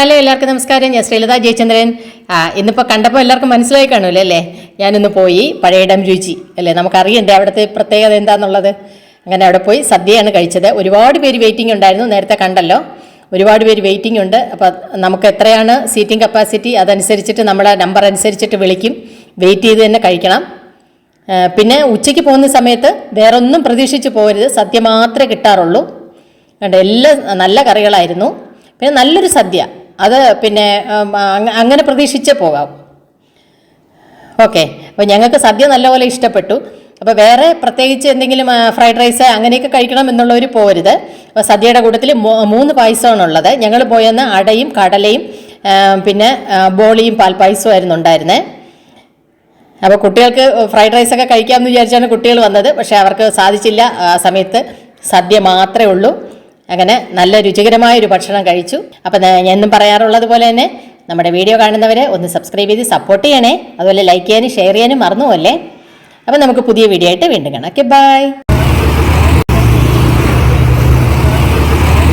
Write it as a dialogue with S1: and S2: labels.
S1: Hello എല്ലാവർക്കും നമസ്കാരം. ഞാൻ ശ്രീലത ജയചന്ദ്രൻ. ഇന്നിപ്പോൾ കണ്ടപ്പോൾ എല്ലാവർക്കും മനസ്സിലായി കാണുമല്ലോ അല്ലേ? ഞാനിന്ന് പോയി പഴയ ഇടം രുചി അല്ലേ? നമുക്കറിയണ്ടേ അവിടുത്തെ പ്രത്യേകത എന്താണെന്നുള്ളത് അങ്ങനെ അവിടെ പോയി സദ്യയാണ് കഴിച്ചത്. ഒരുപാട് പേര് വെയിറ്റിംഗ് ഉണ്ടായിരുന്നു നേരത്തെ കണ്ടല്ലോ. ഒരുപാട് പേര് വെയിറ്റിംഗ് ഉണ്ട്. അപ്പോൾ നമുക്ക് എത്രയാണ് സീറ്റിംഗ് കപ്പാസിറ്റി അതനുസരിച്ചിട്ട് നമ്മളെ നമ്പർ അനുസരിച്ചിട്ട് വിളിക്കും. വെയിറ്റ് ചെയ്ത് തന്നെ കഴിക്കണം. പിന്നെ ഉച്ചയ്ക്ക് പോകുന്ന സമയത്ത് വേറൊന്നും പ്രതീക്ഷിച്ച് പോകരുത്. സദ്യ മാത്രമേ കിട്ടാറുള്ളൂ. കണ്ടോ എല്ലാം നല്ല കറികളായിരുന്നു. പിന്നെ നല്ലൊരു സദ്യ. അത് പിന്നെ അങ്ങനെ പ്രതീക്ഷിച്ചേ പോകാം ഓക്കെ. അപ്പോൾ ഞങ്ങൾക്ക് സദ്യ നല്ലപോലെ ഇഷ്ടപ്പെട്ടു. അപ്പോൾ വേറെ പ്രത്യേകിച്ച് എന്തെങ്കിലും ഫ്രൈഡ് റൈസ് അങ്ങനെയൊക്കെ കഴിക്കണം എന്നുള്ളവർ പോരുത്. അപ്പോൾ സദ്യയുടെ കൂട്ടത്തിൽ മൂന്ന് പായസമാണുള്ളത് ഞങ്ങൾ പോയെന്ന് അടയും കടലയും പിന്നെ ബോളിയും പാൽപ്പായസവും ആയിരുന്നു ഉണ്ടായിരുന്നത് അപ്പോൾ കുട്ടികൾക്ക് ഫ്രൈഡ് റൈസ് ഒക്കെ കഴിക്കാമെന്ന് വിചാരിച്ചാണ് കുട്ടികൾ വന്നത്. പക്ഷേ അവർക്ക് സാധിച്ചില്ല. ആ സമയത്ത് സദ്യ മാത്രമേ ഉള്ളൂ. അങ്ങനെ നല്ല രുചികരമായ ഒരു ഭക്ഷണം കഴിച്ചു. അപ്പം ഞാൻ എന്നും പറയാറുള്ളത് പോലെ തന്നെ നമ്മുടെ വീഡിയോ കാണുന്നവരെ ഒന്ന് സബ്സ്ക്രൈബ് ചെയ്ത് സപ്പോർട്ട് ചെയ്യണേ. അതുപോലെ ലൈക്ക് ചെയ്യാനും ഷെയർ ചെയ്യാനും മറന്നു പോലെ അപ്പം നമുക്ക് പുതിയ വീഡിയോ ആയിട്ട് വീണ്ടും കാണാം. Okay bye